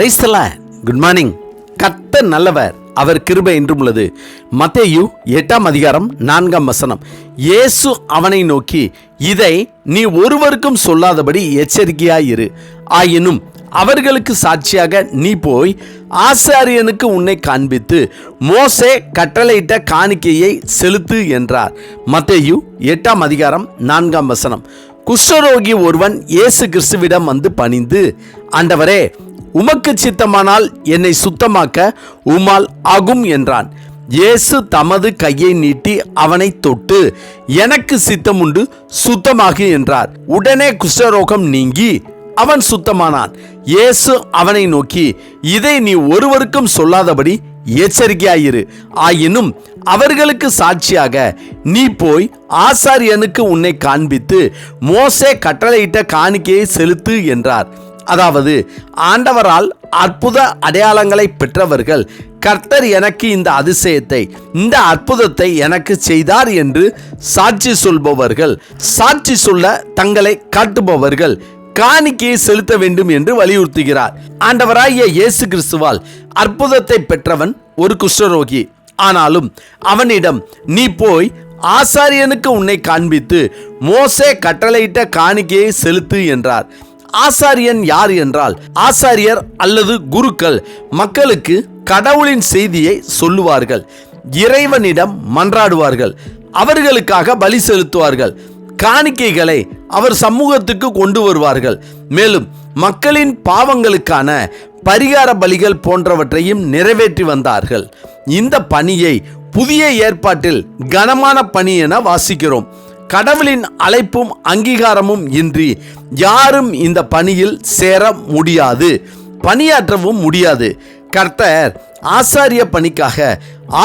பிரைஸ்தல good morning கத்த நல்லவர். அவர் கிருபை என்றும் உள்ளது. மத்தேயு எட்டாம் அதிகாரம் நான்காம் வசனம். இயேசு அவனை நோக்கி இதை நீ ஒருவருக்கும் சொல்லாதபடி எச்சரிக்கையாயிரு ஆயினும் அவர்களுக்கு சாட்சியாக நீ போய் ஆசாரியனுக்கு உன்னை காண்பித்து மோசே கட்டளையிட்ட காணிக்கையை செலுத்து என்றார். மத்தேயு எட்டாம் அதிகாரம் நான்காம் வசனம். குஷ்டரோகி ஒருவன் இயேசு கிறிஸ்துவிடம் வந்து பணிந்து ஆண்டவரே உமக்கு சித்தமானால் என்னை சுத்தமாக்க உமால் ஆகும் என்றான். இயேசு தமது கையை நீட்டி அவனை தொட்டு எனக்கு சித்தம் உண்டு சுத்தமாகு என்றார். உடனே குஷ்டரோகம் நீங்கி அவன் சுத்தமானான். இயேசு அவனை நோக்கி இதை நீ ஒருவருக்கும் சொல்லாதபடி எச்சரிக்கையாயிரு. ஆயினும் அவர்களுக்கு சாட்சியாக நீ போய் ஆசாரியனுக்கு உன்னை காண்பித்து மோசே கட்டளையிட்ட காணிக்கையை செலுத்து என்றார். அதாவது ஆண்டவரால் அற்புத அடையாளங்களை பெற்றவர்கள் கர்த்தர் எனக்கு இந்த அதிசயத்தை இந்த அற்புதத்தை எனக்கு செய்தார் என்று சாட்சி சொல்பவர்கள் சாட்சி சொல்ல தங்களை காட்டுபவர்கள் காணிக்கையை செலுத்த வேண்டும் என்று வலியுறுத்துகிறார். ஆண்டவராகிய இயேசு கிறிஸ்துவால் அற்புதத்தை பெற்றவன் ஒரு குஷ்டரோகி. ஆனாலும் அவனிடம் நீ போய் ஆசாரியனுக்கு உன்னை காண்பித்து மோசே கட்டளையிட்ட காணிக்கையை செலுத்து என்றார். ஆசாரியன் யார் என்றால் ஆசாரியர் அல்லது குருக்கள் மக்களுக்கு கடவுளின் செய்தியை சொல்லுவார்கள். இறைவனிடம் மன்றாடுவார்கள். அவர்களுக்காக பலி செலுத்துவார்கள். காணிக்கைகளை அவர் சமூகத்துக்கு கொண்டு வருவார்கள். மேலும் மக்களின் பாவங்களுக்கான பரிகார பலிகள் போன்றவற்றையும் நிறைவேற்றி வந்தார்கள். இந்த பணியை புதிய ஏற்பாட்டில் கனமான பணி என வாசிக்கிறோம். கடவுளின் அழைப்பும் அங்கீகாரமும் இன்றி யாரும் இந்த பணியில் சேர முடியாது பணியாற்றவும் முடியாது. கர்த்தர் ஆசாரிய பணிக்காக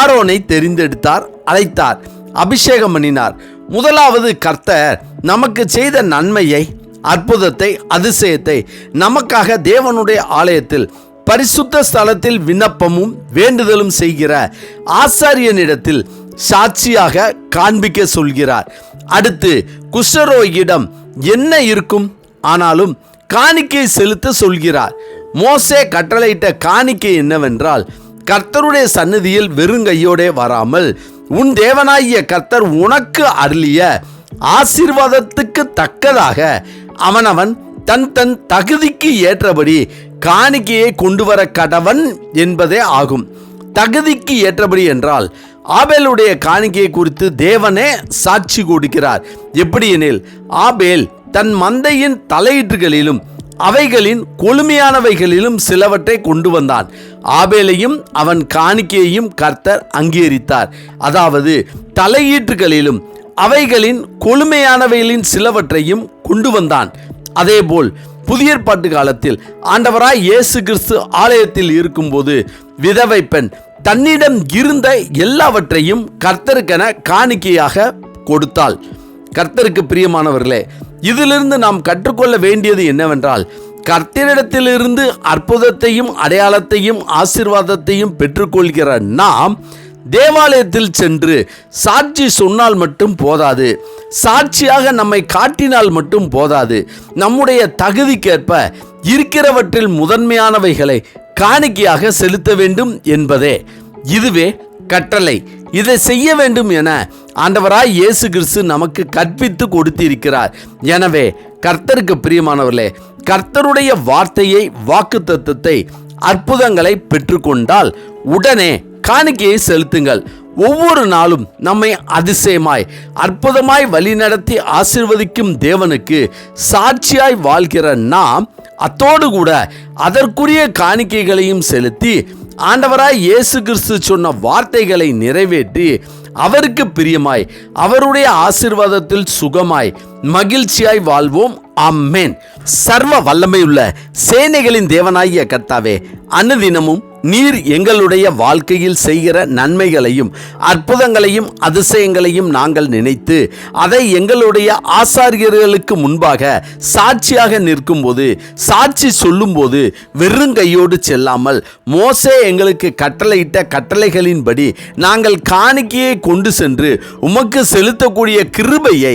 ஆரோனை தெரிந்தெடுத்தார் அழைத்தார் அபிஷேகம் பண்ணினார். முதலாவது கர்த்தர் நமக்கு செய்த நன்மையை அற்புதத்தை அதிசயத்தை நமக்காக தேவனுடைய ஆலயத்தில் பரிசுத்த ஸ்தலத்தில் விண்ணப்பமும் வேண்டுதலும் செய்கிற ஆசாரியனிடத்தில் சாட்சியாக காண்பிக்க சொல்கிறார். அடுத்து குஷரோயிடம் என்ன இருக்கும்? ஆனாலும் காணிக்கை செலுத்த சொல்கிறார். மோசே கட்டளையிட்ட காணிக்கை என்னவென்றால் கர்த்தருடைய சன்னதியில் வெறுங்கையோடே வராமல் உன் தேவனாகிய கர்த்தர் உனக்கு அருளிய ஆசீர்வாதத்துக்கு தக்கதாக அவனவன் தன் தன் தகுதிக்கு ஏற்றபடி காணிக்கையை கொண்டு வர கடவன் என்பதே ஆகும். தகுதிக்கு ஏற்றபடி என்றால் ஆபேலுடைய காணிக்கையை குறித்து தேவனே சாட்சி கொடுக்கிறார். எப்படி எனில் ஆபேல் தன் மந்தையின் தலையீட்டுகளிலும் அவைகளின் கொழுமையானவைகளிலும் சிலவற்றை கொண்டு வந்தான். ஆபேலையும் அவன் காணிக்கையையும் கர்த்தர் அங்கீகரித்தார். அதாவது தலையீட்டுகளிலும் அவைகளின் கொழுமையானவைகளின் சிலவற்றையும் கொண்டு வந்தான். அதேபோல் புதிய பாட்டு காலத்தில் ஆண்டவராய் இயேசு கிறிஸ்து ஆலயத்தில் இருக்கும்போது விதவை பெண் தன்னிடம் இருந்த எல்லாவற்றையும் கர்த்தருக்கென காணிக்கையாக கொடுத்தாள். கர்த்தருக்கு பிரியமானவர்களே இதிலிருந்து நாம் கற்றுக்கொள்ள வேண்டியது என்னவென்றால் கர்த்தரிடத்திலிருந்து அற்புதத்தையும் அடையாளத்தையும் ஆசிர்வாதத்தையும் பெற்றுக்கொள்கிற நாம் தேவாலயத்தில் சென்று சாட்சி சொன்னால் மட்டும் போதாது சாட்சியாக நம்மை காட்டினால் மட்டும் போதாது நம்முடைய தகுதிக்கேற்ப இருக்கிறவற்றில் முதன்மையானவைகளை காணிக்கையாக செலுத்த வேண்டும் என்பதே இதுவே கட்டளை. இதை செய்ய வேண்டும் என ஆண்டவராய் இயேசு கிறிஸ்து நமக்கு கற்பித்து கொடுத்திருக்கிறார். எனவே கர்த்தருக்கு பிரியமானவர்களே கர்த்தருடைய வார்த்தையை வாக்கு தத்துவத்தை அற்புதங்களை பெற்றுக்கொண்டால் உடனே காணிக்கையை செலுத்துங்கள். ஒவ்வொரு நாளும் நம்மை அதிசயமாய் அற்புதமாய் வழிநடத்தி ஆசிர்வதிக்கும் தேவனுக்கு சாட்சியாய் வாழ்கிற நாம் அத்தோடு கூட அதற்குரிய காணிக்கைகளையும் செலுத்தி ஆண்டவராய் இயேசு கிறிஸ்து சொன்ன வார்த்தைகளை நிறைவேற்றி அவருக்கு பிரியமாய் அவருடைய ஆசிர்வாதத்தில் சுகமாய் மகிழ்ச்சியாய் வாழ்வோம். அம்மேன் சர்வ வல்லமையுள்ள சேனைகளின் தேவனாகிய கர்த்தாவே அனுதினமும் நீர் எங்களுடைய வாழ்க்கையில் செய்கிற நன்மைகளையும் அற்புதங்களையும் அதிசயங்களையும் நாங்கள் நினைத்து அதை எங்களுடைய ஆசாரியர்களுக்கு முன்பாக சாட்சியாக நிற்கும்போது சாட்சி சொல்லும்போது வெறுங்கையோடு செல்லாமல் மோசே எங்களுக்கு கட்டளையிட்ட கட்டளைகளின்படி நாங்கள் காணிக்கையை கொண்டு சென்று உமக்கு செலுத்தக்கூடிய கிருபையை